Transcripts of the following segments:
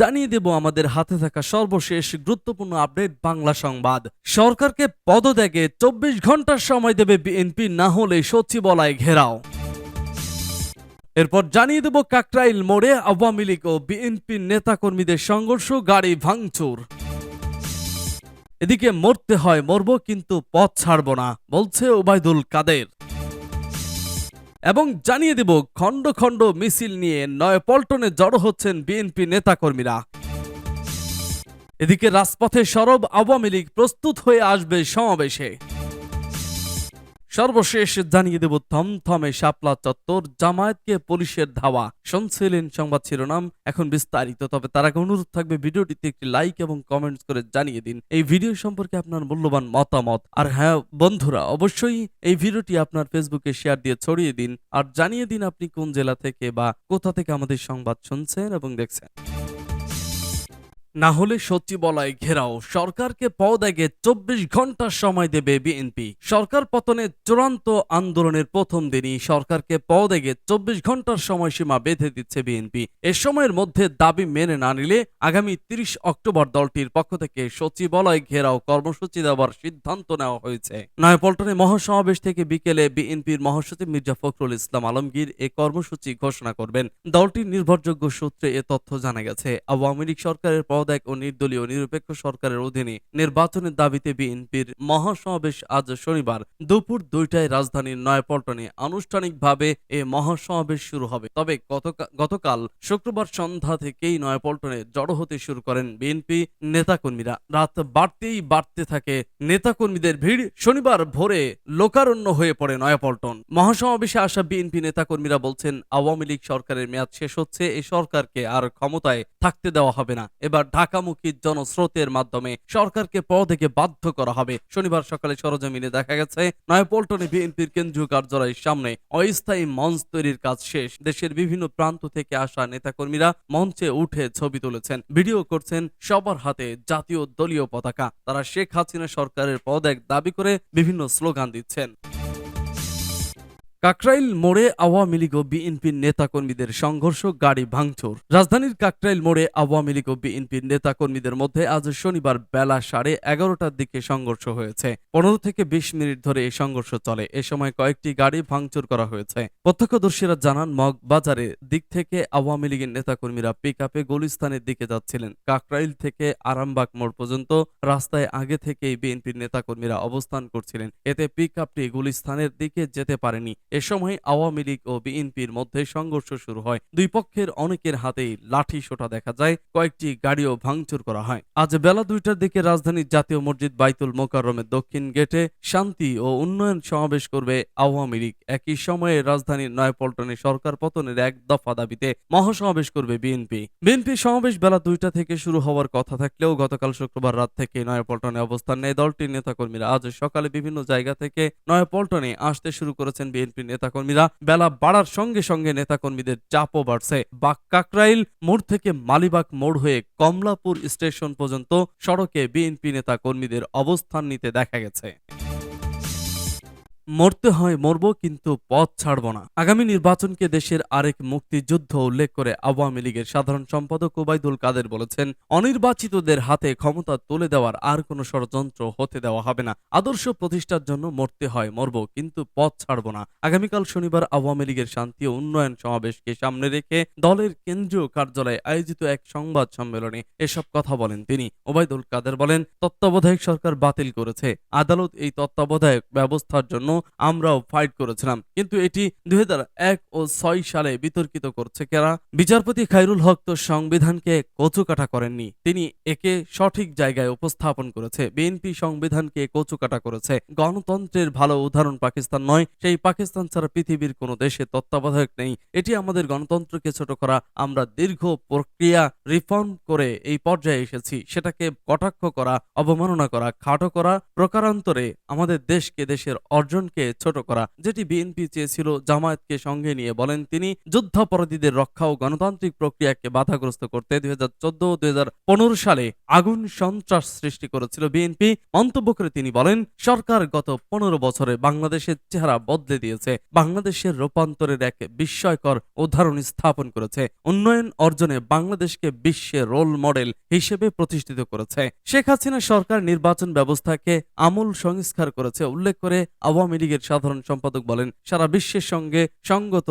জানিয়ে দেব আমাদের হাতে থাকা সর্বশেষ গুরুত্বপূর্ণ আপডেট বাংলা সংবাদ। সরকারকে পদত্যাগে চব্বিশ ঘণ্টার সময় দেবে বিএনপি, না হলে সচিবালয় ঘেরাও। এরপর জানিয়ে দেব কাকরাইল মোড়ে আওয়ামী লীগ ও বিএনপির নেতাকর্মীদের সংঘর্ষ, গাড়ি ভাঙচুর। এদিকে মরতে হয়, মরব কিন্তু পথ ছাড়ব না, বলছে ওবায়দুল কাদের। এবং জানিয়ে দেব, খণ্ড খণ্ড মিছিল নিয়ে নয়পল্টনে জড়ো হচ্ছেন বিএনপি নেতাকর্মীরা। এদিকে রাজপথে সরব আওয়ামী লীগ প্রস্তুত হয়ে আসবে সমাবেশে। সর্বশেষ জানিয়ে দেব থমথমে শাপলা চত্বর, জামায়াতকে পুলিশের ধাওয়া। শুনছিলেন সংবাদ শিরোনাম, এখন বিস্তারিত। তবে তার আগে অনুরোধ থাকবে ভিডিওটিতে একটি লাইক এবং কমেন্টস করে জানিয়ে দিন। এই ভিডিও সম্পর্কে আপনার মূল্যবান মতামত। আর হ্যাঁ বন্ধুরা, অবশ্যই এই ভিডিওটি আপনার ফেসবুকে শেয়ার দিয়ে ছড়িয়ে দিন। আর জানিয়ে দিন আপনি কোন জেলা থেকে বা কোথা থেকে আমাদের সংবাদ শুনছেন এবং দেখছেন। না হলে সচিবালয় ঘেরাও। সরকারকে পদত্যাগে চব্বিশ ঘণ্টার সময় দেবে বিএনপি। সরকার পতনের চূড়ান্ত আন্দোলনের প্রথম দিনই সরকারকে পদত্যাগে চব্বিশ ঘণ্টার সময়সীমা বেঁধে দিচ্ছে বিএনপি। এ সময়ের মধ্যে দাবি মেনে না নিলে আগামী তিরিশ অক্টোবর দলটির পক্ষ থেকে সচিবালয় ঘেরাও কর্মসূচি দেওয়ার সিদ্ধান্ত নেওয়া হয়েছে। নয়াপল্টনে মহাসমাবেশ থেকে বিকেলে বিএনপির মহাসচিব মির্জা ফখরুল ইসলাম আলমগীর এ কর্মসূচি ঘোষণা করবেন। দলটির নির্ভরযোগ্য সূত্রে এ তথ্য জানা গেছে। আওয়ামী লীগ সরকারের পদত্যাগ ও নির্দলীয় নিরপেক্ষ সরকারের অধীনে নির্বাচনের দাবিতে বিএনপির মহাসমাবেশ আজ শনিবার দুপুর দুইটায় রাজধানীর নয়াপল্টনে আনুষ্ঠানিকভাবে এ মহাসমাবেশ শুরু হবে। তবে গতকাল শুক্রবার সন্ধ্যা থেকেই নয়াপল্টনে জড়ো হতে শুরু করেন বিএনপি নেতাকর্মীরা। রাত বাড়তেই বাড়তে থাকে নেতাকর্মীদের ভিড়। শনিবার ভোরে লোকারণ্য হয়ে পড়ে নয়াপল্টন। মহাসমাবেশে আসা বিএনপি নেতাকর্মীরা বলছেন, আওয়ামী লীগ সরকারের মেয়াদ শেষ হচ্ছে এই সরকারকে আর ক্ষমতায় থাকতে দেওয়া হবে না। এবার ঢাকামুখী জনস্রোতের মাধ্যমে সরকারকে পদে বাধ্য করা হবে। শনিবার সকালে সরজমিনে দেখা গেছে, নয়াপল্টনে বিএনপির কেন্দ্রীয় কার্যালয়ের সামনে অস্থায়ী মঞ্চ তৈরির কাজ শেষ। দেশের বিভিন্ন প্রান্ত থেকে আসা নেতাকর্মীরা মঞ্চে উঠে ছবি তুলেছেন। ভিডিও করছেন সবার হাতে জাতীয় দলীয় পতাকা। তারা শেখ হাসিনা সরকারের পদত্যাগ দাবি করে বিভিন্ন স্লোগান দিচ্ছেন। কাকরাইল মোড়ে আওয়ামী লীগ ও বিএনপির নেতাকর্মীদের সংঘর্ষ, গাড়ি ভাঙচুর। রাজধানীর কাকরাইল মোড়ে আওয়ামী লীগ ও বিএনপির নেতাকর্মীদের মধ্যে আজ শনিবার বেলা সাড়ে এগারোটার দিকে সংঘর্ষ হয়েছে। পনেরো থেকে বিশ মিনিট ধরে এই সংঘর্ষ চলে। এ সময় কয়েকটি গাড়ি ভাঙচুর করা হয়েছে। প্রত্যক্ষদর্শীরা জানান মগ বাজারের দিক থেকে আওয়ামী লীগের নেতাকর্মীরা পিক আপে গুলিস্তানের দিকে যাচ্ছিলেন। কাকরাইল থেকে আরামবাগ মোড় পর্যন্ত রাস্তায় আগে থেকেই বিএনপির নেতাকর্মীরা অবস্থান করছিলেন। এতে পিক আপটি গুলিস্তানের দিকে যেতে পারেনি। এ সময় আওয়ামী লীগ ও বিএনপির মধ্যে সংঘর্ষ শুরু হয়। দুই পক্ষের অনেকের হাতেই লাঠি সোটা দেখা যায়, কয়েকটি গাড়িও ভাঙচুর করা হয়। আজ বেলা দুইটার দিকে রাজধানীর জাতীয় মসজিদ বাইতুল মোকাররমের দক্ষিণ গেটে শান্তি ও উন্নয়ন সমাবেশ করবে আওয়ামী লীগ। একই সময়ে রাজধানীর নয়পল্টনে সরকার পতনের এক দফা দাবিতে মহাসমাবেশ করবে বিএনপি। বিএনপি সমাবেশ বেলা দুইটা থেকে শুরু হওয়ার কথা থাকলেও গতকাল শুক্রবার রাত থেকে নয়াপল্টনে অবস্থান নেয় দলটির নেতাকর্মীরা। আজ সকালে বিভিন্ন জায়গা থেকে নয়াপল্টনে আসতে শুরু করেছেন বিএনপি নেতাকর্মীরা বেলা বাড়ার সঙ্গে সঙ্গে নেতাকর্মীদের চাপও বাড়ছে। বাক কাকরাইল মোড় থেকে মালিবাগ মোড় হয়ে কমলাপুর স্টেশন পর্যন্ত সড়কে বিএনপি নেতাকর্মীদের অবস্থান নিতে দেখা গেছে। মরতে হয়, মরব কিন্তু পথ ছাড়ব না। আগামী নির্বাচনকে দেশের আরেক মুক্তিযুদ্ধ উল্লেখ করে আওয়ামী লীগের সাধারণ সম্পাদক ওবায়দুল কাদের বলেছেন, অনির্বাচিতদের হাতে ক্ষমতা তুলে দেওয়ার আর কোনো ষড়যন্ত্র হতে দেওয়া হবে না। আদর্শ প্রতিষ্ঠার জন্য মরতে হয়, মরব কিন্তু পথ ছাড়ব না। আগামীকাল শনিবার আওয়ামী লীগের শান্তি ও উন্নয়ন সমাবেশকে সামনে রেখে দলের কেন্দ্রীয় কার্যালয়ে আয়োজিত এক সংবাদ সম্মেলনে এসব কথা বলেন তিনি। ওবায়দুল কাদের বলেন, তত্ত্বাবধায়ক সরকার বাতিল করেছে। আদালত এই তত্ত্বাবধায়ক ব্যবস্থার জন্য আমরাও ফাইট করেছিলাম। কিন্তু এটি দুই হাজার এক ও ছয় সালে বিতর্কিত করছে কেরা? বিচারপতি খাইরুল হক তো সংবিধানকে কচুকাটা করেননি। তিনি একে সঠিক জায়গায় উপস্থাপন করেছে। বিএনপি সংবিধানকে কচুকাটা করেছে। গণতন্ত্রের ভালো উদাহরণ পাকিস্তান নয়। সেই পাকিস্তান ছাড়া পৃথিবীর কোনো দেশে তত্ত্বাবধায়ক নেই। এটি আমাদের গণতন্ত্রকে ছোট করা। আমরা দীর্ঘ প্রক্রিয়া রিফর্ম করে এই পর্যায়ে এসেছি। সেটাকে কটাক্ষ করা, অবমাননা করা, খাটো করা প্রকারান্তরে আমাদের দেশকে দেশের অর্জন আন্দোলনকে ছোট করা, যেটি বিএনপি চেয়েছিল জামায়াতকে সঙ্গে নিয়ে, বলেন তিনি, যুদ্ধাপরাধীদের রক্ষা ও গণতান্ত্রিক প্রক্রিয়াকে বাধাগ্রস্ত করতে দুই হাজার চোদ্দ দুই সালে আগুন সন্ত্রাস সৃষ্টি করেছিল বিএনপি। মন্তব্য করে তিনি বলেন, সরকার গত পনেরো বছরে বাংলাদেশের চেহারা বদলে দিয়েছে। বাংলাদেশের রূপান্তরের এক বিস্ময়কর উদাহরণ স্থাপন করেছে। উন্নয়ন অর্জনে বাংলাদেশকে বিশ্বের রোল মডেল হিসেবে প্রতিষ্ঠিত করেছে। শেখ হাসিনা সরকার নির্বাচন ব্যবস্থাকে আমূল সংস্কার করেছে, উল্লেখ করে আওয়ামী লীগের সাধারণ সম্পাদক বলেন, সারা বিশ্বের সঙ্গে সঙ্গত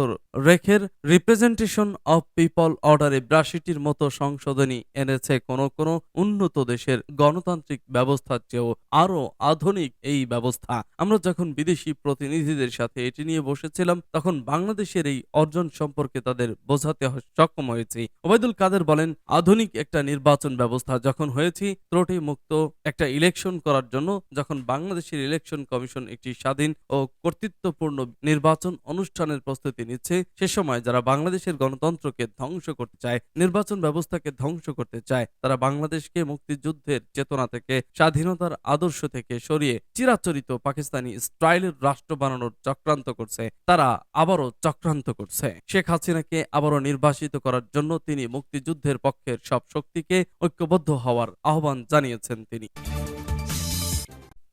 রেখের রিপ্রেজেন্টেশন অফ পিপল অর্ডারে ব্রাশিটির মতো সংশোধনী এনেছে কোন কোন উন্নত দেশের গণতান্ত্রিক ব্যবস্থার চেয়েও আরও আধুনিক এই ব্যবস্থা। আমরা যখন বিদেশি প্রতিনিধিদের সাথে এটি নিয়ে বসেছিলাম, তখন বাংলাদেশের এই অর্জন সম্পর্কে তাদের বোঝাতে সক্ষম হয়েছি। ওবায়দুল কাদের বলেন, আধুনিক একটা নির্বাচন ব্যবস্থা যখন হয়েছি ত্রুটি মুক্ত একটা ইলেকশন করার জন্য যখন বাংলাদেশের ইলেকশন কমিশন একটি স্বাধীন ও কর্তৃত্বপূর্ণ নির্বাচন অনুষ্ঠানের প্রস্তুতি নিচ্ছে। সে সময় যারা বাংলাদেশের গণতন্ত্রকে ধ্বংস করতে চায়, নির্বাচন ব্যবস্থাকে ধ্বংস করতে চায়, তারা বাংলাদেশকে মুক্তিযুদ্ধের চেতনা থেকে, স্বাধীনতার আদর্শ থেকে সরিয়ে চিরাচরিত পাকিস্তানি স্টাইলের রাষ্ট্র বানানোর চক্রান্ত করছে। তারা আবারও চক্রান্ত করছে। শেখ হাসিনাকে আবারও নির্বাসিত করার জন্য তিনি মুক্তিযুদ্ধের পক্ষের সব শক্তিকে ঐক্যবদ্ধ হওয়ার আহ্বান জানিয়েছেন তিনি।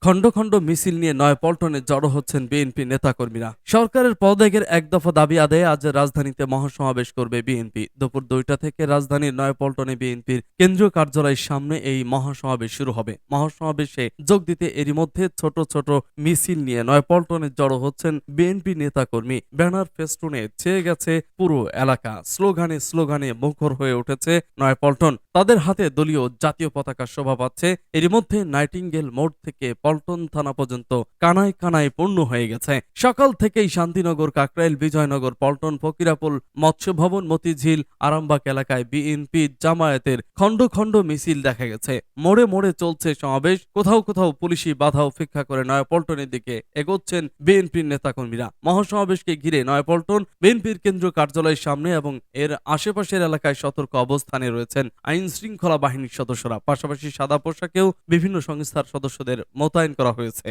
খণ্ড খণ্ড মিছিল নিয়ে নয় পল্টনে জড়ো হচ্ছেন বিএনপি নেতাকর্মীরা। সরকারের পদত্যাগের এক দফা দাবি আদায়ে আজ রাজধানীতে মহাসমাবেশ করবে বিএনপি। দুপুর দুইটা থেকে রাজধানীর নয় পল্টনে বিএনপির কেন্দ্রীয় কার্যালয়ের সামনে এই মহাসমাবেশ শুরু হবে। মহাসমাবেশে যোগ দিতে এরই মধ্যে ছোট ছোট মিছিল নিয়ে নয় পল্টনে জড়ো হচ্ছেন বিএনপি নেতাকর্মী। ব্যানার ফেস্টুনে ছেয়ে গেছে পুরো এলাকা। স্লোগানে স্লোগানে মুখর হয়ে উঠেছে নয় পল্টন তাদের হাতে দলীয় জাতীয় পতাকা শোভা পাচ্ছে। এরই মধ্যে নাইটিঙ্গেল মোড় থেকে পল্টন থানা পর্যন্ত কানায় কানায় পূর্ণ হয়ে গেছে। সকাল থেকেই শান্তিনগর, কাকরাইল, বিজয়নগর, পল্টন ফকিরাপুল মৎস্য ভবন মতিঝিল, আরামবাগ এলাকায় বিএনপি জামায়াতের খণ্ড খণ্ড মিছিল দেখা গেছে। মোড়ে মোড়ে চলছে সমাবেশ। কোথাও কোথাও পুলিশি বাধা উপেক্ষা করে নয়াপল্টনের দিকে এগোচ্ছেন বিএনপির নেতাকর্মীরা। মহাসমাবেশকে ঘিরে নয়াপল্টন বিএনপির কেন্দ্রীয় কার্যালয়ের সামনে এবং এর আশেপাশের এলাকায় সতর্ক অবস্থানে রয়েছেন আইন শৃঙ্খলা বাহিনীর সদস্যরা। পাশাপাশি সাদা পোশাকেও বিভিন্ন সংস্থার সদস্যদের মোতায়েন করা হয়েছে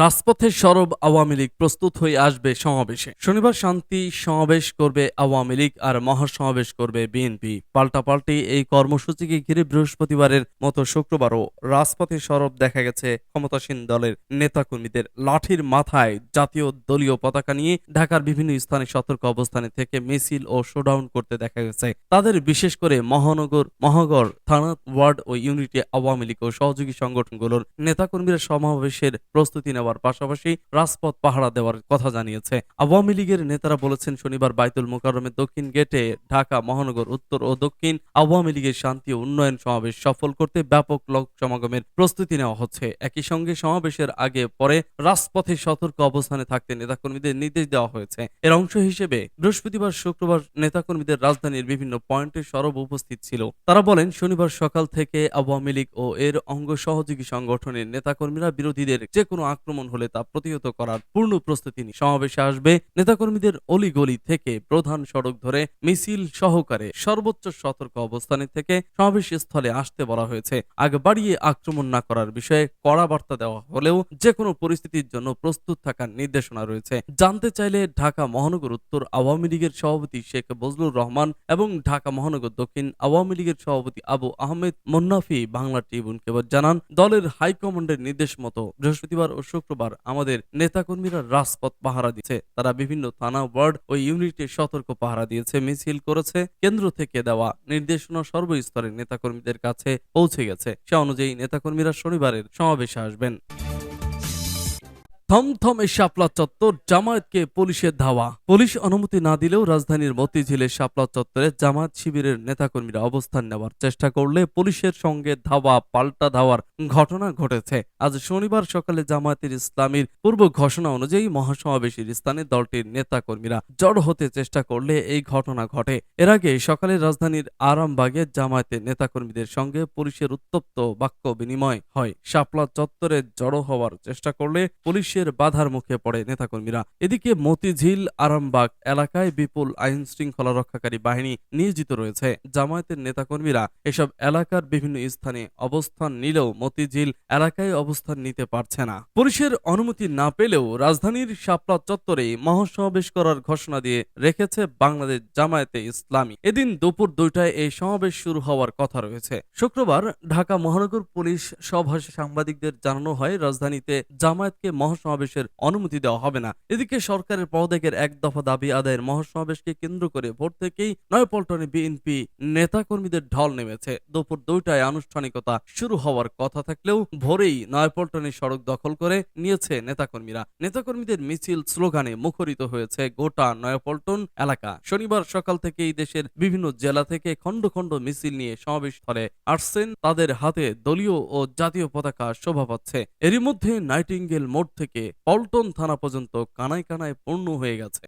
রাজপথে সরব আওয়ামী লীগ প্রস্তুত হয়ে আসবে সমাবেশে। শনিবার শান্তি সমাবেশ করবে আওয়ামী লীগ আর মহাসমাবেশ করবে বিএনপি। পাল্টাপাল্টি এই কর্মসূচিকে ঘিরে বৃহস্পতিবারের মতো শুক্রবারও রাজপথে সরব দেখা গেছে ক্ষমতাসীন দলের নেতাকর্মীদের লাঠির মাথায়। জাতীয় দলীয় পতাকা নিয়ে ঢাকার বিভিন্ন স্থানে সতর্ক অবস্থানে থেকে মিছিল ও শোডাউন করতে দেখা গেছে। তাদের বিশেষ করে মহানগর, মহাগড়, থানা, ওয়ার্ড ও ইউনিটি আওয়ামী লীগ ও সহযোগী সংগঠনগুলোর নেতাকর্মীরা সমাবেশের প্রস্তুতি নেওয়ার পাশাপাশি রাজপথ পাহারা দেওয়ার কথা জানিয়েছে। আওয়ামী লীগের নেতারা বলেছেন, শনিবার বাইতুল মোকাররমের দক্ষিণ গেটে ঢাকা, মহানগর উত্তর ও দক্ষিণ আওয়ামী লীগের শান্তি ও উন্নয়ন সমাবেশ সফল করতে ব্যাপক লোক সমাগমের প্রস্তুতি নেওয়া হচ্ছে। একই সঙ্গে সমাবেশের আগে পরে রাজপথে সতর্ক অবস্থানে থাকতে নেতাকর্মীদের নির্দেশ দেওয়া হয়েছে। এর অংশ হিসেবে বৃহস্পতিবার, শুক্রবার নেতাকর্মীদের রাজধানীর বিভিন্ন পয়েন্টে সরব উপস্থিত ছিল। তারা বলেন, শনিবার সকাল থেকে আওয়ামী লীগ ও এর অঙ্গ সহযোগী সংগঠনের নেতাকর্মীরা বিরোধীদের যে কোনো আক্রমণ হলে তা প্রতিহত করার পূর্ণ প্রস্তুতি নিয়ে সমাবেশে আসবে নেতাকর্মীদের অলিগলি থেকে প্রধান সড়ক ধরে মিছিল সহকারে সর্বোচ্চ সতর্ক অবস্থানে থেকে সমাবেশ স্থলে আসতে বলা হয়েছে। আগে বাড়িয়ে আক্রমণ না করার বিষয়ে কড়া বার্তা দেওয়া হলেও যে কোনো পরিস্থিতির জন্য প্রস্তুত থাকার নির্দেশনা রয়েছে। জানতে চাইলে ঢাকা মহানগর উত্তর আওয়ামী লীগের সভাপতি শেখ বজলুর রহমান এবং ঢাকা মহানগর দক্ষিণ আওয়ামী লীগের সভাপতি আবু আহমেদ মুন্নাফি বাংলা ট্রিবিউনকে জানান, দলের হাইকমান্ডের নির্দেশ মতো বৃহস্পতিবার ও শুক্রবার আমাদের নেতাকর্মীরা রাজপথ পাহারা দিয়েছে। তারা বিভিন্ন থানা, ওয়ার্ড ও ইউনিটে সতর্ক পাহারা দিয়েছে, মিছিল করেছে, কেন্দ্র থেকে দেওয়া নির্দেশনা সর্বস্তরের নেতাকর্মীদের কাছে পৌঁছে গেছে। সে অনুযায়ী নেতাকর্মীরা শনিবারের সমাবেশে আসবেন। থমথমে শাপলা চত্বর জামায়াতকে পুলিশের ধাওয়া। পুলিশ অনুমতি না দিলেও রাজধানীর মতিঝিলের শাপলা চত্বরে জামায়াত শিবিরের নেতাকর্মীরা অবস্থান নেওয়ার চেষ্টা করলে পুলিশের সঙ্গে ধাওয়া, পাল্টা ধাওয়ার ঘটনা ঘটেছে। আজ শনিবার সকালে জামায়াতের ইসলামীর পূর্ব ঘোষণা অনুযায়ী মহাসমাবেশের স্থানে দলটির নেতাকর্মীরা জড় হতে চেষ্টা করলে এই ঘটনা ঘটে। এর আগে সকালে রাজধানীর আরামবাগে জামায়াতের নেতাকর্মীদের সঙ্গে পুলিশের উত্তপ্ত বাক্য বিনিময় হয়। শাপলা চত্বরে জড়ো হওয়ার চেষ্টা করলে পুলিশ পুলিশের বাধার মুখে পড়ে নেতাকর্মীরা। এদিকে মতিঝিল, আরামবাগ এলাকায় বিপুল আইন শৃঙ্খলা রক্ষাকারী বাহিনী নিয়োজিত রয়েছে। জামায়াতের নেতাকর্মীরা এসব এলাকার বিভিন্ন স্থানে অবস্থান নিলেও মতিঝিল এলাকায় অবস্থান নিতে পারছে না। পুলিশের অনুমতি না পেলেও রাজধানীর শাপলা চত্বরে মহাসমাবেশ করার ঘোষণা দিয়ে রেখেছে বাংলাদেশ জামায়াতে ইসলামী। এদিন দুপুর দুইটায় এই সমাবেশ শুরু হওয়ার কথা রয়েছে। শুক্রবার ঢাকা মহানগর পুলিশ সভা সাংবাদিকদের জানানো হয়, রাজধানীতে জামায়াতকে মহাসমাবেশের অনুমতি দেওয়া হবে না। এদিকে সরকারের পদত্যাগের এক দফা দাবি আদায়ের মহাসমাবেশকে কেন্দ্র করে ভোর থেকেই নয়পল্টনে বিএনপি নেতাকর্মীদের ঢল নেমেছে। দুপুর দুইটায় আনুষ্ঠানিকতা শুরু হওয়ার কথা থাকলেও ভোরেই নয়পল্টনে সড়ক দখল করে নিয়েছে নেতাকর্মীরা। নেতাকর্মীদের মিছিল স্লোগানে মুখরিত হয়েছে গোটা নয়পল্টন এলাকা। শনিবার সকাল থেকেই দেশের বিভিন্ন জেলা থেকে খণ্ড খণ্ড মিছিল নিয়ে সমাবেশ স্থলে আসছেন তাদের হাতে দলীয় ও জাতীয় পতাকা শোভা পাচ্ছে। এরই মধ্যে নাইটিঙ্গেল মোড় থেকে পল্টন থানা পর্যন্ত কানায় কানায় পূর্ণ হয়ে গেছে।